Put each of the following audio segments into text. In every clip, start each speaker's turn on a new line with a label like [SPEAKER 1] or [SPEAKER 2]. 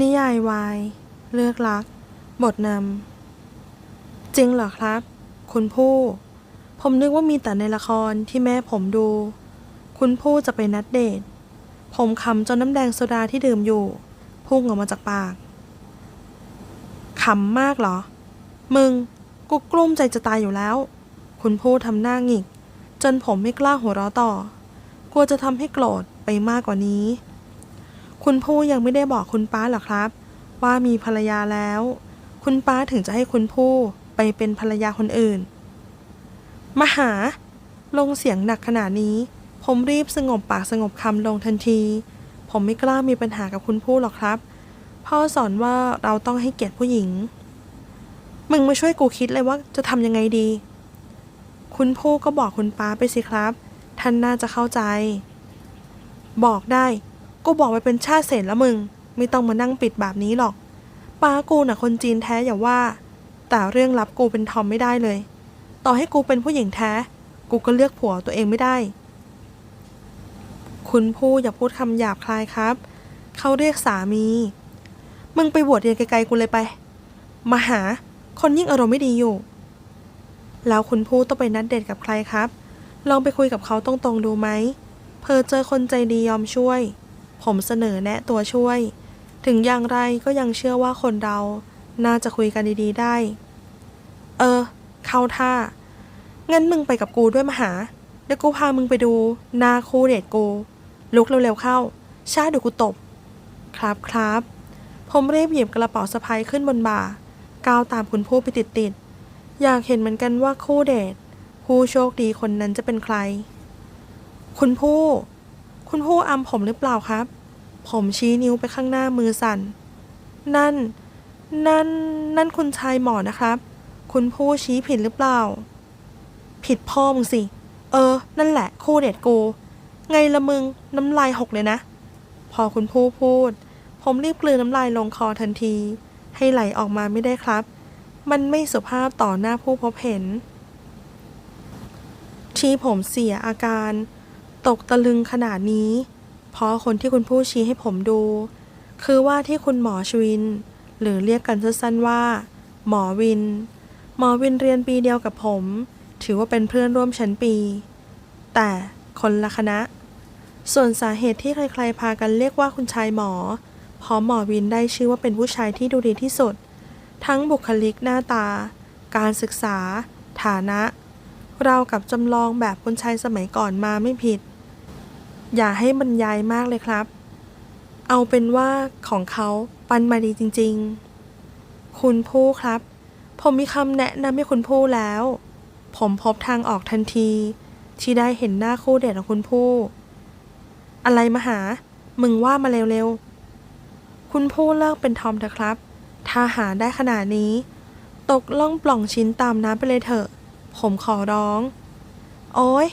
[SPEAKER 1] นิยายวาย เลือกรัก บทนำ จริงเหรอครับ คุณผู้ ผมนึกว่ามีแต่ในละครที่แม่ผมดู คุณผู้จะไปนัดเดท ผมขำจนน้ำแดงโซดาที่ดื่มอยู่ พุ่งออกมาจากปาก ขำมากเหรอ มึง กูกลุ้มใจจะตายอยู่แล้ว คุณผู้ทำหน้าหงิก จนผมไม่กล้าหัวเราะต่อ ลัวจะทำให้โกรธไปมากกว่านี้ คุณผู้ยังไม่ได้บอกคุณป้าหรอครับ ว่ามีภรรยาแล้ว คุณป้าถึงจะให้คุณผู้ไปเป็นภรรยาคนอื่นมาหา ลงเสียงหนักขนาดนี้ ผมรีบสงบปากสงบคำลงทันที ผมไม่กล้ามีปัญหากับคุณผู้หรอกครับ พ่อสอนว่าเราต้องให้เกียรติผู้หญิง มึงมาช่วยกูคิดเลยว่าจะทำยังไงดี คุณผู้ก็บอกคุณป้าไปสิครับ ท่านน่าจะเข้าใจ บอกได้ กูบอกไปเป็นชาติเศษแล้วมึง ไม่ต้องมานั่งปิดแบบนี้หรอก ป้ากูน่ะคนจีนแท้อย่าว่า แต่เรื่องลับกูเป็นทอมไม่ได้เลย ต่อให้กูเป็นผู้หญิงแท้ กูก็เลือกผัวตัวเองไม่ได้ คุณผู้อย่าพูดคำหยาบคลายครับ เขาเรียกสามี มึงไปบวชเรียนไกลๆกูเลยไป มาหา คนยิ่งอารมณ์ไม่ดีอยู่ แล้วคุณผู้ต้องไปนัดเดทกับใครครับ ลองไปคุยกับเขาตรงๆดูไหม เพอเจอคนใจดียอมช่วย ผมเสนอแนะตัวช่วย ถึงอย่างไรก็ยังเชื่อว่าคนเราน่าจะคุยกันดีๆได้ เออ เข้าท่า งั้นมึงไปกับกูด้วยมาหา เดี๋ยวกูพามึงไปดูนาคูเดทกู ลุกเร็วๆเข้า ช้าเดี๋ยวกูตบ ครับครับ ผมรีบหยิบกระเป๋าสะพายขึ้นบนบ่า ก้าวตามคุณผู้ไปติดๆ อยากเห็นเหมือนกันว่าคู่เดท ผู้โชคดีคนนั้นจะเป็นใคร คุณผู้ คุณผู้อำผมหรือเปล่าครับ ผมชี้นิ้วไปข้างหน้ามือสั่น นั่น นั่น นั่นคุณชายหมอนะครับ คุณผู้ชี้ผิดหรือเปล่า ผิดพ่อมึงสิ เออ นั่นแหละ คู่เด็ดกู ไงละมึง น้ำลายหกเลยนะ พอคุณผู้พูด ผมรีบกลืนน้ำลายลงคอทันที ให้ไหลออกมาไม่ได้ครับ มันไม่สุภาพต่อหน้าผู้พบเห็น ที่ผมเสียอาการ ตกตะลึงขนาดนี้ เพราะคนที่คุณผู้ชี้ให้ผมดู คือว่าที่คุณหมอชวิน หรือเรียกกันสั้นๆว่า หมอวิน หมอวินเรียนปีเดียวกับผม ถือว่าเป็นเพื่อนร่วมชั้นปี แต่คนละคณะ ส่วนสาเหตุที่ใครๆพากันเรียกว่าคุณชายหมอเพราะหมอวินได้ชื่อว่าเป็นผู้ชายที่ดูดีที่สุด ทั้งบุคลิกหน้าตา การศึกษา ฐานะ เรากับจำลองแบบคนชายสมัยก่อนมาไม่ผิด อย่าให้บรรยายมากเลยครับ เอาเป็นว่าของเขาปันมาดีจริงๆ คุณผู้ครับ ผมมีคำแนะนำให้คุณผู้แล้ว ผมพบทางออกทันที ที่ได้เห็นหน้าคู่เดทของคุณผู้ อะไรมาหา มึงว่ามาเร็วๆ คุณผู้เลิกเป็นทอมเถอะครับ ถ้าหาได้ขนาดนี้ ตกล่องปล่องชิ้นตามน้ำไปเลยเถอะ ผมขอร้อง โอ้ย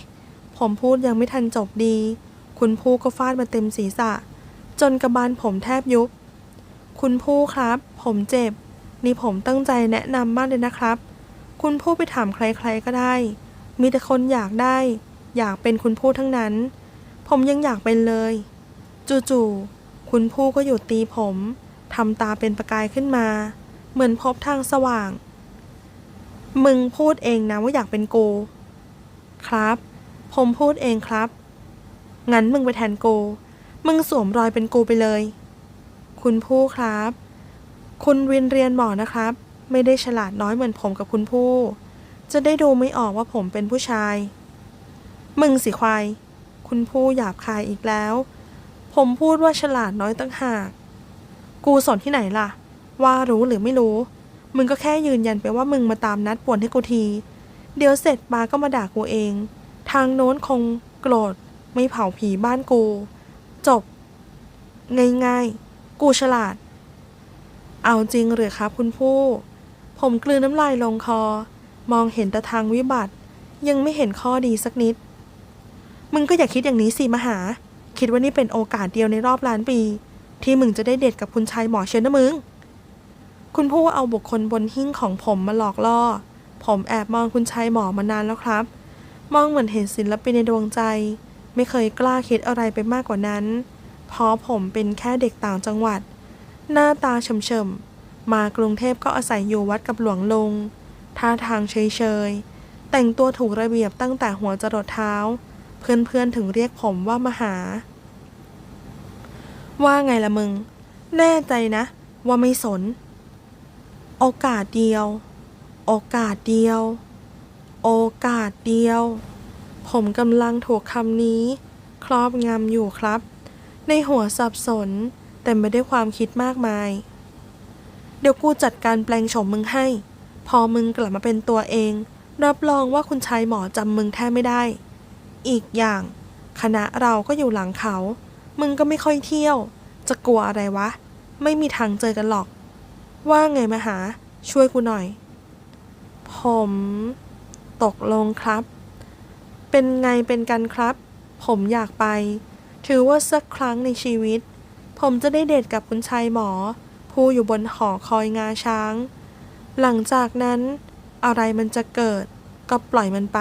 [SPEAKER 1] ผมพูดยังไม่ทันจบดี คุณผู้ก็ฟาดมาเต็มศีรษะ จนกระบาลผมแทบยุบ คุณผู้ครับ ผมเจ็บ นี่ผมตั้งใจแนะนำมากเลยนะครับ คุณผู้ไปถามใครๆก็ได้ มีแต่คนอยากได้ อยากเป็นคุณผู้ทั้งนั้น ผมยังอยากเป็นเลย จู่ๆคุณผู้ก็หยุดตีผมทำตาเป็นประกายขึ้นมา เหมือนพบทางสว่าง มึงพูดเองนะว่าอยากเป็นกูครับ ผมพูดเองครับ งั้นมึงไปแทนกูมึงสวมรอยเป็นกูไปเลย คุณผู้ครับ คุณวินเรียนหมอนะครับ ไม่ได้ฉลาดน้อยเหมือนผมกับคุณผู้ จะได้ดูไม่ออกว่าผมเป็นผู้ชาย มึงสิควาย คุณผู้หยาบคายอีกแล้ว ผมพูดว่าฉลาดน้อยตั้งหาก กูสอนที่ไหนล่ะ ว่ารู้หรือไม่รู้ มึงก็แค่ยืนยันไปว่ามึงมาตามนัดป่วนให้กูที เดี๋ยวเสร็จปาก็มาด่ากูเอง ทางโน้นคงโกรธไม่เผาผีบ้านกู จบ ง่ายๆ กูฉลาด เอาจริงหรือครับคุณผู้ ผมกลืนน้ำลายลงคอ มองเห็นแต่ทางวิบัติ ยังไม่เห็นข้อดีสักนิด มึงก็อย่าคิดอย่างนี้สิมหา คิดว่านี่เป็นโอกาสเดียวในรอบล้านปี ที่มึงจะได้เดทกับคุณชายหมอเชนนะมึง คุณผู้เอาบุคคลบนหิ้งของผมมาหลอกล่อ ผมแอบมองคุณชายหมอมานานแล้วครับ มองเหมือนเห็นศิลปินในดวงใจ ไม่เคยกล้าคิดอะไรไปมากกว่านั้น เพราะผมเป็นแค่เด็กต่างจังหวัด หน้าตาเฉมๆ มากรุงเทพก็อาศัยอยู่วัดกับหลวงลุง ท่าทางเฉยๆ แต่งตัวถูกระเบียบตั้งแต่หัวจรดเท้า เพื่อนๆถึงเรียกผมว่ามหา ว่าไงละมึง แน่ใจนะ ว่าไม่สน โอกาสเดียว โอกาสเดียว โอกาสเดียว ผมกำลังถูกคำนี้ ครอบงำอยู่ครับ ในหัวสับสนแต่ไม่ได้ความคิดมากมาย เดี๋ยวกูจัดการแปลงโฉมมึงให้ พอมึงกลับมาเป็นตัวเอง รับรองว่าคุณชายหมอจำมึงแทบไม่ได้ อีกอย่าง คณะเราก็อยู่หลังเขา มึงก็ไม่ค่อยเที่ยว จะกลัวอะไรวะ ไม่มีทางเจอกันหรอก ว่าไงมาหา ช่วยกูหน่อย ผม ตกลงครับ เป็นไงเป็นกันครับ ผมอยากไป ถือว่าสักครั้งในชีวิต ผมจะได้เดทกับคุณชายหมอ ผู้อยู่บนหอคอยงาช้าง หลังจากนั้น อะไรมันจะเกิด ก็ปล่อยมันไป